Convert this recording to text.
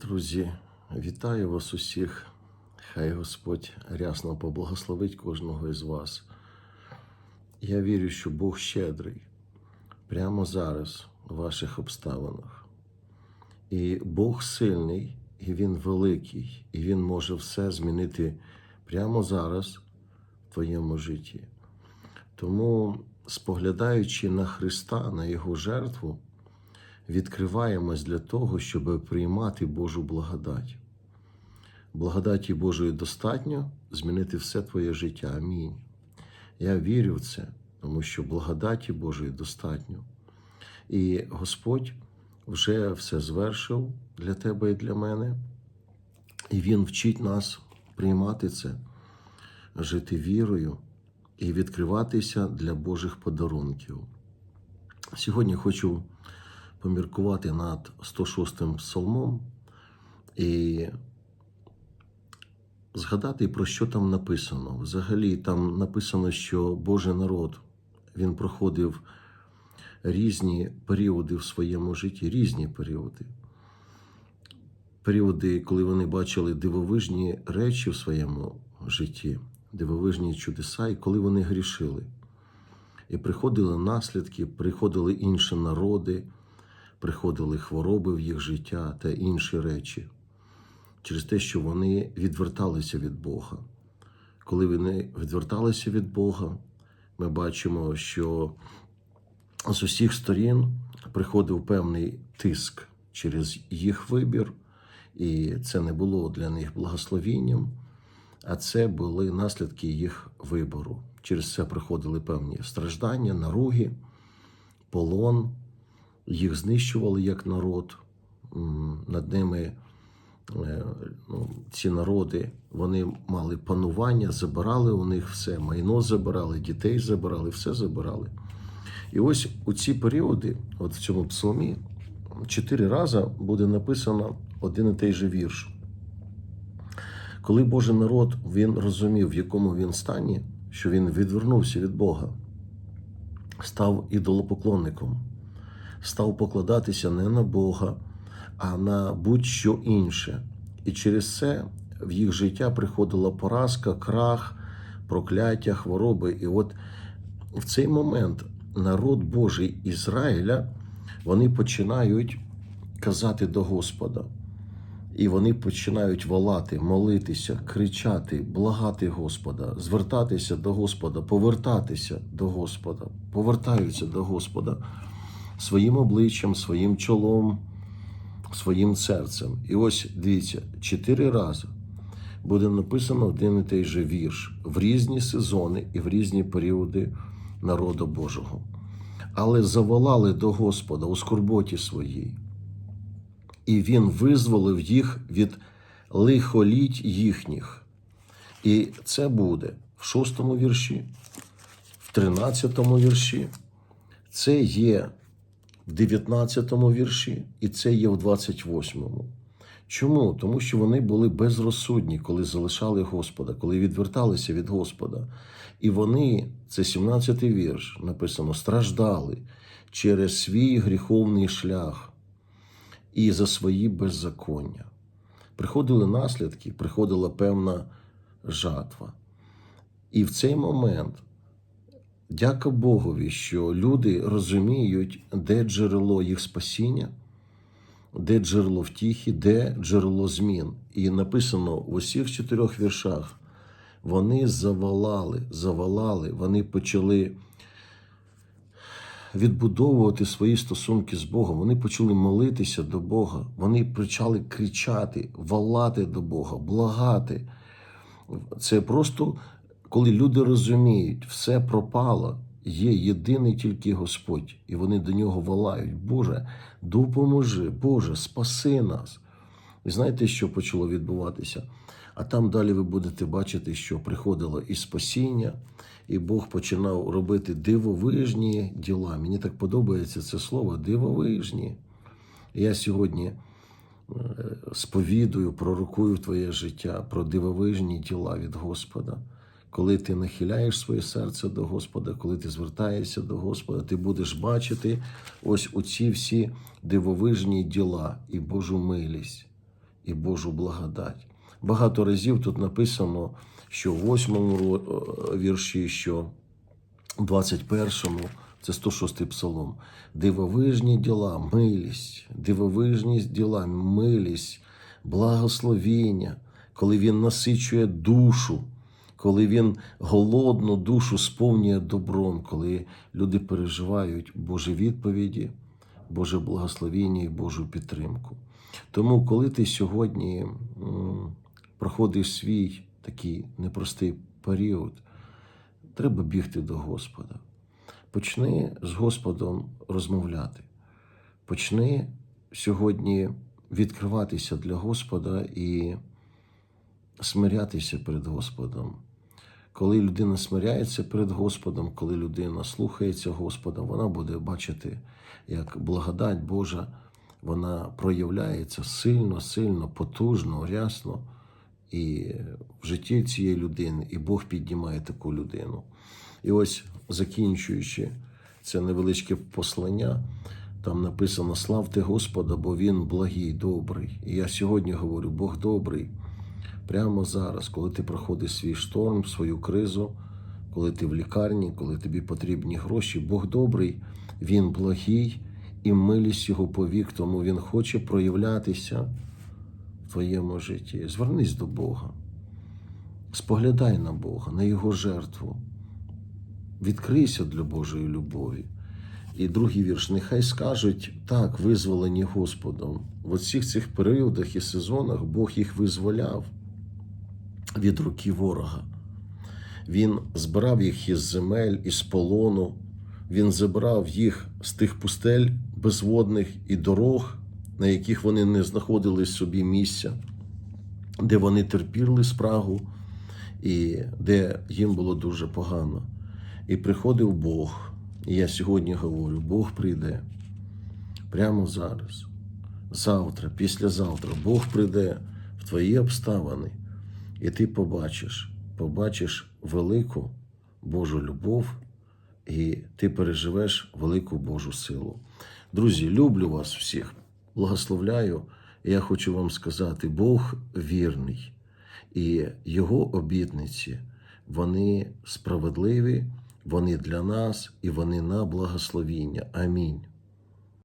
Друзі, вітаю вас усіх. Хай Господь рясно поблагословить кожного із вас. Я вірю, що Бог щедрий прямо зараз у ваших обставинах. І Бог сильний, і Він великий, і Він може все змінити прямо зараз в твоєму житті. Тому, споглядаючи на Христа, на Його жертву, відкриваємось для того, щоб приймати Божу благодать. Благодаті Божої достатньо змінити все твоє життя. Амінь. Я вірю в це, тому що благодаті Божої достатньо. І Господь вже все звершив для тебе і для мене. І Він вчить нас приймати це, жити вірою і відкриватися для Божих подарунків. Сьогодні хочу поміркувати над 106 псалмом і згадати, про що там написано. Взагалі, там написано, що Божий народ він проходив різні періоди в своєму житті, різні періоди. Періоди, коли вони бачили дивовижні речі в своєму житті, дивовижні чудеса, і коли вони грішили. І приходили наслідки, приходили інші народи, приходили хвороби в їх життя та інші речі через те, що вони відверталися від Бога. Коли вони відверталися від Бога, ми бачимо, що з усіх сторін приходив певний тиск через їх вибір, і це не було для них благословінням, а це були наслідки їх вибору. Через це приходили певні страждання, наруги, полон, їх знищували як народ. Над ними е, ну, ці народи вони мали панування, забирали у них все, майно забирали, дітей забирали, все забирали. І ось у ці періоди, от в цьому псалмі, чотири рази буде написано один і той же вірш. Коли Божий народ він розумів, в якому він стані, що він відвернувся від Бога, став ідолопоклонником, став покладатися не на Бога, а на будь-що інше. І через це в їх життя приходила поразка, крах, прокляття, хвороби. І от в цей момент народ Божий Ізраїля вони починають казати до Господа. І вони починають волати, молитися, кричати, благати Господа, звертатися до Господа, повертатися до Господа, повертаються до Господа своїм обличчям, своїм чолом, своїм серцем. І ось дивіться, чотири рази буде написано один і той же вірш в різні сезони і в різні періоди народу Божого. Але заволали до Господа у скорботі своїй і він визволив їх від лихоліть їхніх. І це буде в шостому вірші, в тринадцятому вірші, це є в 19 вірші, і це є в 28-му. Чому? Тому що вони були безрозсудні, коли залишали Господа, коли відверталися від Господа. І вони, це 17-й вірш, написано, страждали через свій гріховний шлях і за свої беззаконня. Приходили наслідки, приходила певна жатва. І в цей момент, дяка Богові, що люди розуміють, де джерело їх спасіння, де джерело втіхи, де джерело змін. І написано в усіх чотирьох віршах. Вони завалали, завалали, вони почали відбудовувати свої стосунки з Богом. Вони почали молитися до Бога. Вони почали кричати, валати до Бога, благати. Це просто коли люди розуміють, все пропало. Є єдиний тільки Господь, і вони до нього волають. Боже, допоможи, Боже, спаси нас. І знаєте, що почало відбуватися? А там далі ви будете бачити, що приходило і спасіння, і Бог починав робити дивовижні діла. Мені так подобається це слово дивовижні. Я сьогодні е, сповідую, пророкую твоє життя про дивовижні діла від Господа. Коли ти нахиляєш своє серце до Господа, коли ти звертаєшся до Господа, ти будеш бачити ось оці всі дивовижні діла і Божу милість. і Божу благодать. Багато разів тут написано, що в восьмому ро- е, вірші, що в 21-му, це 106-й псалом. Дивовижні діла, милість, дивовижні діла, милість, благословіння, коли він насичує душу, коли він голодну душу сповнює добром, коли люди переживають Божі відповіді, Боже благословіння і Божу підтримку. Тому, коли ти сьогодні проходиш свій такий непростий період, треба бігти до Господа. Почни з Господом розмовляти. Почни сьогодні відкриватися для Господа і смирятися перед Господом. Коли людина смиряється перед Господом, коли людина слухається Господа, вона буде бачити, як благодать Божа вона проявляється сильно, сильно, потужно, рясно і в житті цієї людини, і Бог піднімає таку людину. І ось закінчуючи це невеличке послання, там написано: Славте Господа, бо Він благий, добрий. І я сьогодні говорю, Бог добрий. Прямо зараз, коли ти проходиш свій шторм, свою кризу, коли ти в лікарні, коли тобі потрібні гроші, Бог добрий, Він благий і милість Його повік, тому Він хоче проявлятися в твоєму житті. Звернись до Бога, споглядай на Бога, на Його жертву, відкрийся для Божої любові. І другий вірш, нехай скажуть так, визволені Господом. В усіх цих періодах і сезонах Бог їх визволяв від руки ворога. Він збирав їх із земель, із полону. Він забрав їх з тих пустель безводних і дорог, на яких вони не знаходили собі місця, де вони терпіли спрагу і де їм було дуже погано. І приходив Бог. І я сьогодні говорю: Бог прийде прямо зараз, завтра, післязавтра. Бог прийде в твої обставини, і ти побачиш, побачиш велику Божу любов, і ти переживеш велику Божу силу. Друзі, люблю вас всіх, благословляю. Я хочу вам сказати: Бог вірний, і Його обітниці, вони справедливі, вони для нас і вони на благословіння. Амінь.